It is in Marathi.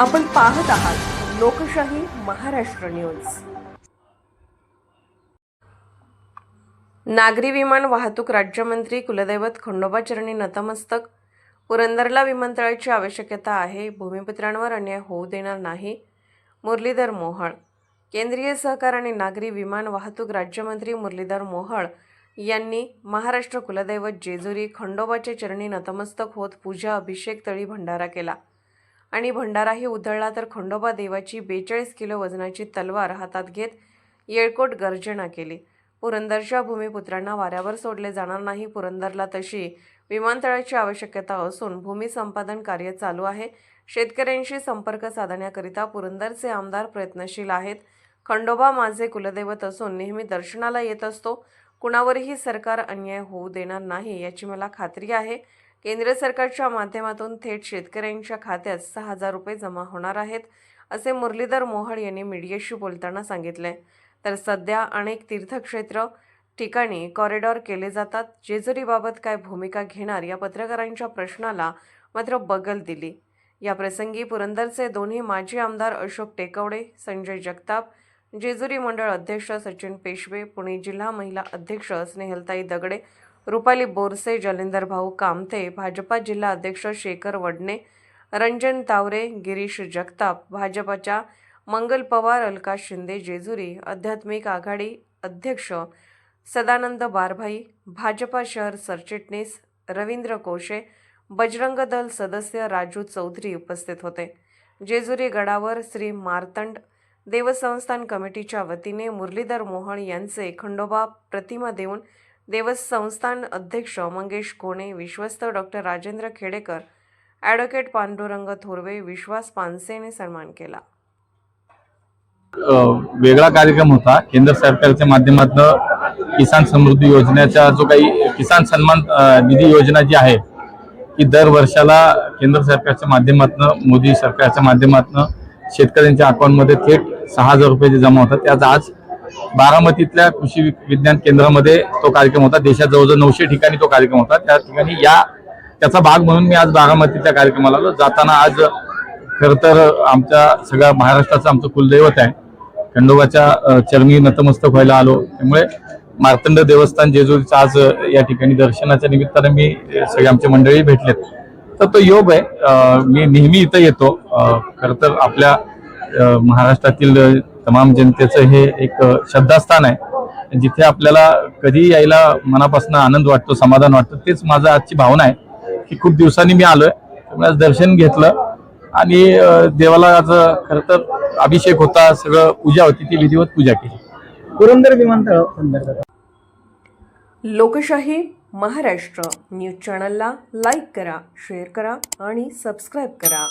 आपण पाहत आहात लोकशाही महाराष्ट्र न्यूज. नागरी विमान वाहतूक राज्यमंत्री कुलदैवत खंडोबा चरणी नतमस्तक. पुरंदरला विमानतळाची आवश्यकता आहे भूमिपुत्रांवर अन्याय होऊ देणार नाही मुरलीधर मोहळ. केंद्रीय सहकार आणि नागरी विमान वाहतूक राज्यमंत्री मुरलीधर मोहळ यांनी महाराष्ट्र कुलदैवत जेजुरी खंडोबाच्या चरणी नतमस्तक होत पूजा अभिषेक तळी भंडारा केला. आणि भंडाराही उधळला तर खंडोबा देवाची बेचाळीस किलो वजनाची तलवार हातात घेत येळकोट गर्जना केली. पुरंदरच्या भूमिपुत्रांना वाऱ्यावर सोडले जाणार नाही. पुरंदरला तशी विमानतळाची आवश्यकता असून भूमी संपादन कार्य चालू आहे. शेतकऱ्यांशी संपर्क साधण्याकरिता पुरंदरचे आमदार प्रयत्नशील आहेत. खंडोबा माझे कुलदैवत असून नेहमी दर्शनाला येत असतो. कुणावरही सरकार अन्याय होऊ देणार नाही याची मला खात्री आहे. केंद्र सरकारच्या माध्यमातून थेट शेतकऱ्यांच्या खात्यात सहा हजार रुपये जमा होणार आहेत असे मुरलीधर मोहळ यांनी मीडियाशी बोलताना सांगितले. तर सध्या अनेक तीर्थक्षेत्र ठिकाणी कॉरिडॉर केले जातात. जेजुरीबाबत काय भूमिका घेणार या पत्रकारांच्या प्रश्नाला मात्र बगल दिली. या प्रसंगी पुरंदरचे दोन्ही माजी आमदार अशोक टेकवडे संजय जगताप जेजुरी मंडळ अध्यक्ष सचिन पेशवे पुणे जिल्हा महिला अध्यक्ष स्नेहलताई दगडे रुपाली बोरसे जलिंदर भाऊ कामथे भाजपा जिल्हा अध्यक्ष शेखर वडणे रंजन तावरे गिरीश जगताप भाजपच्या मंगल पवार अलका शिंदे जेजुरी आध्यात्मिक आघाडी अध्यक्ष सदानंद बारभाई भाजपा शहर सरचिटणीस रवींद्र कोशे बजरंग दल सदस्य राजू चौधरी उपस्थित होते. जेजुरी गडावर श्री मार्तंड देवसंस्थान कमिटीच्या वतीने मुरलीधर मोहन यांचे खंडोबा प्रतिमा देऊन देवस्थान अध्यक्ष मंगेश कोणे विश्वस्त डॉक्टर राजेंद्र खेडेकर ॲडव्होकेट पांडुरंग थोरवे विश्वास पानसेने सन्मान केला. वेगळा कार्यक्रम होता. केंद्र सरकारच्या माध्यमातून किसान समृद्धी योजनेचा जो काही किसान सन्मान निधी योजना जी आहे की दर वर्षाला केंद्र सरकारच्या माध्यमातून मोदी सरकारच्या माध्यमातून शेतकऱ्यांच्या अकाउंटमध्ये थेट सहा हजार रुपये जे जमा होतात त्याचा आज बारामतीतल्या कृषी वि- विज्ञान केंद्रामध्ये तो कार्यक्रम होता. देशात जवळजवळ नऊशे ठिकाणी तो कार्यक्रम होता. त्या ठिकाणी या त्याचा भाग म्हणून मी आज बारामतीच्या कार्यक्रमाला आलो. जाताना आज खरं तर आमच्या सगळ्या महाराष्ट्राचं आमचं कुलदैवत आहे. खंडोबाच्या चरणी नतमस्तक व्हायला आलो. त्यामुळे मार्तंड देवस्थान जेजुरीचं आज या ठिकाणी दर्शनाच्या निमित्ताने मी सगळे आमचे मंडळी भेटलेत. तर तो योग आहे. मी नेहमी इथं येतो. खरं तर आपल्या महाराष्ट्रातील तमाम जनतेचं हे एक श्रद्धास्थान आहे. जिथे आपल्याला कधी यायला मनापासून आनंद वाटतो समाधान वाटतं तेच माझं आजची भावना आहे. की खूप दिवसांनी मी आलोय. त्यामुळे आज दर्शन घेतलं. आणि देवाला आज खरं तर अभिषेक होता सगळं पूजा होती ती विधिवत पूजा केली. पुरंदर विमानतळ लोकशाही महाराष्ट्र न्यूज चॅनलला लाईक करा शेअर करा आणि सबस्क्राईब करा.